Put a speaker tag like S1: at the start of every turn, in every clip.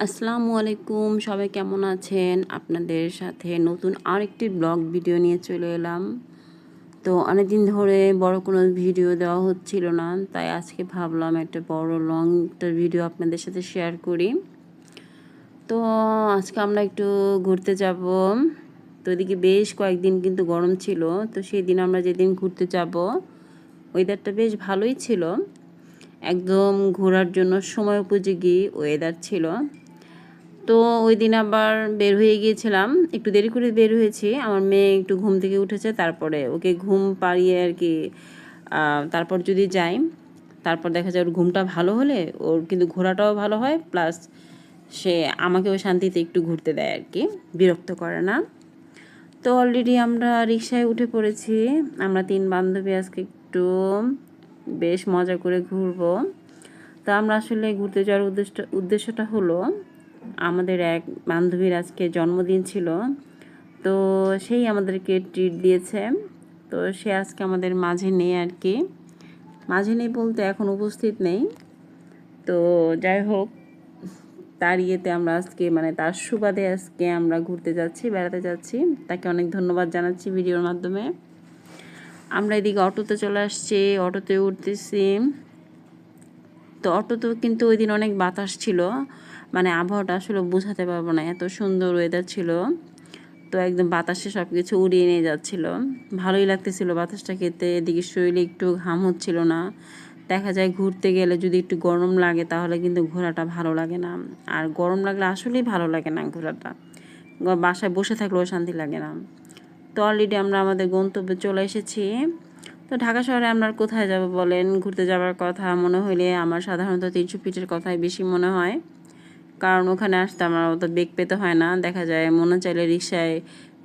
S1: আসসালামু আলাইকুম, সবাই কেমন আছেন? আপনাদের সাথে নতুন আরেকটি ব্লগ ভিডিও নিয়ে চলে এলাম। তো অনেকদিন ধরে বড় কোনো ভিডিও দেওয়া হচ্ছিল না, তাই আজকে ভাবলাম একটা বড় লং একটা ভিডিও আপনাদের সাথে শেয়ার করি। তো আজকে আমরা একটু ঘুরতে যাব। তো এদিকে বেশ কয়েকদিন কিন্তু গরম ছিল, তো সেই দিন আমরা যেদিন ঘুরতে যাব ওয়েদারটা বেশ ভালোই ছিল। একদম ঘোরার জন্য সময় উপযোগী ওয়েদার ছিল। তো ওই দিন আবার বের হয়ে গিয়েছিলাম। একটু দেরি করে বের হয়েছি। আমার মেয়ে একটু ঘুম থেকে উঠেছে, তারপরে ওকে ঘুম পাড়িয়ে আর কি তারপর যদি যাই, তারপর দেখা যায় ওর ঘুমটা ভালো হলে ওর কিন্তু ঘোরাটাও ভালো হয়, প্লাস সে আমাকেও শান্তিতে একটু ঘুরতে দেয় আর কি, বিরক্ত করে না। তো অলরেডি আমরা রিক্সায় উঠে পড়েছি। আমরা তিন বান্ধবী আজকে একটু বেশ মজা করে ঘুরবো। তো আমরা আসলে ঘুরতে যাওয়ার উদ্দেশ্য, উদ্দেশ্যটা হলো আমাদের এক বান্ধবীর আজকে জন্মদিন ছিল। তো সেই আমাদেরকে ট্রিট দিয়েছে। তো সে আজকে আমাদের মাঝে নেই আর কি। মাঝে নেই বলতে এখন উপস্থিত নেই। তো যাই হোক, তার ইয়েতে আমরা আজকে মানে তার সুবাদে আজকে আমরা ঘুরতে যাচ্ছি, বেড়াতে যাচ্ছি। তাকে অনেক ধন্যবাদ জানাচ্ছি ভিডিওর মাধ্যমে। আমরা এদিকে অটোতে চলে আসছি, অটোতে উঠতেছি। তো অটোতেও কিন্তু ওই দিন অনেক বাতাস ছিল। মানে আবহাওয়াটা আসলে বোঝাতে পারব না। এত সুন্দর ওয়েদার ছিল, তো একদম বাতাসে সব কিছু উড়িয়ে নিয়ে যাচ্ছিল। ভালোই লাগতেছিল বাতাসটা খেতে, এদিকে শরীরে একটু ঘাম হচ্ছিল না। দেখা যায় ঘুরতে গেলে যদি একটু গরম লাগে তাহলে কিন্তু ঘোরাটা ভালো লাগে না। আর গরম লাগলে আসলেই ভালো লাগে না ঘোরাটা। বাসায় বসে থাকলেও শান্তি লাগে না। তো অলরেডি আমরা আমাদের গন্তব্যে চলে এসেছি। তো ঢাকা শহরে আমরা কোথায় যাব বলেন? ঘুরতে যাওয়ার কথা মনে হইলে আমার সাধারণত তিনশো ফিটের কথাই বেশি মনে হয়। কারণ ওখানে আসতে আমার অত বেগ পেতে হয় না। দেখা যায় মনে চাইলে রিক্সায়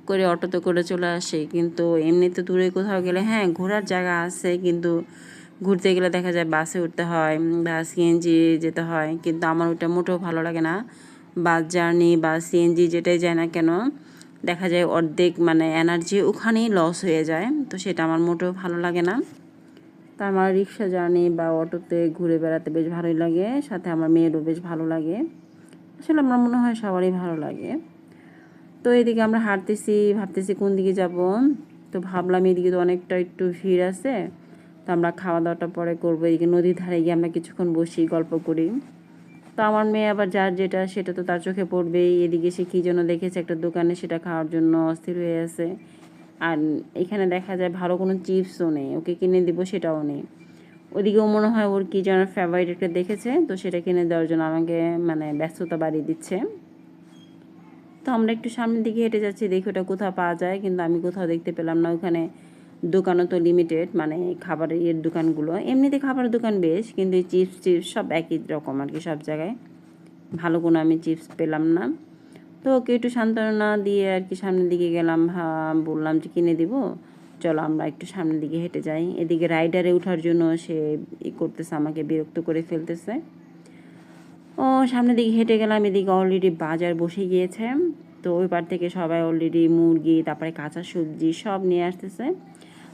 S1: করে অটোতে করে চলে আসে। কিন্তু এমনিতে দূরে কোথাও গেলে হ্যাঁ ঘোরার জায়গা আছে, কিন্তু ঘুরতে গেলে দেখা যায় বাসে উঠতে হয়, বা সিএনজি যেতে হয়। কিন্তু আমার ওটা মোটেও ভালো লাগে না। বাস জার্নি বা সিএনজি যেটাই যায় না কেন, দেখা যায় অর্ধেক মানে এনার্জি ওখানেই লস হয়ে যায়। তো সেটা আমার মোটেও ভালো লাগে না। তা আমার রিক্সা জার্নি বা অটোতে ঘুরে বেড়াতে বেশ ভালোই লাগে। সাথে আমার মেয়েরও বেশ ভালো লাগে। আসলে আমার মনে হয় সবারই ভালো লাগে। তো এদিকে আমরা হাঁটতেছি, ভাবতেছি কোন দিকে যাব। তো ভাবলাম এদিকে তো অনেকটা একটু ভিড় আছে। তো আমরা খাওয়া দাওয়াটা পরে করব। এদিকে নদীর ধারে গিয়ে আমরা কিছুক্ষণ বসি, গল্প করি। তো আমার মেয়ে আবার যার যেটা, সেটা তো তার চোখে পড়বেই। এদিকে সে কী জন্য দেখেছে একটা দোকানে, সেটা খাওয়ার জন্য অস্থির হয়ে আছে। আর এখানে দেখা যায় ভালো কোনো চিপসও নেই। ওকে কিনে দিব সেটাও নেই। ওদিকেও মনে হয় ওর কী যেন ফেভারিট একটা দেখেছে, তো সেটা কিনে দেওয়ার জন্য আমাকে মানে ব্যস্ততা বাড়িয়ে দিচ্ছে। তো আমরা একটু সামনের দিকে হেঁটে যাচ্ছি, দেখি ওটা কোথাও পাওয়া যায়, কিন্তু আমি কোথাও দেখতে পেলাম না। ওখানে দোকানও তো লিমিটেড মানে খাবারের দোকানগুলো। এমনিতে খাবারের দোকান বেশ, কিন্তু এই চিপস টিপস সব একই রকম আর কি সব জায়গায়। ভালো কোনো আমি চিপস পেলাম না। তো ওকে একটু সান্ত্বনা দিয়ে আর কি সামনের দিকে গেলাম বললাম যে কিনে দিব। চলো আমরা একটু সামনের দিকে হেঁটে যাই। এদিকে রাইডারে ওঠার জন্য সে ই করতেছে, আমাকে বিরক্ত করে ফেলতেছে। ও, সামনের দিকে হেঁটে গেলাম, এদিকে অলরেডি বাজার বসে গিয়েছে। তো ওই পার থেকে সবাই অলরেডি মুরগি, তারপরে কাঁচা সবজি সব নিয়ে আসতেছে।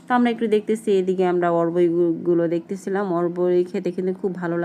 S1: তো আমরা একটু দেখতেছি, এদিকে আমরা অরবইগুলো দেখতেছিলাম। অরবই খেতে কিন্তু খুব ভালো লাগে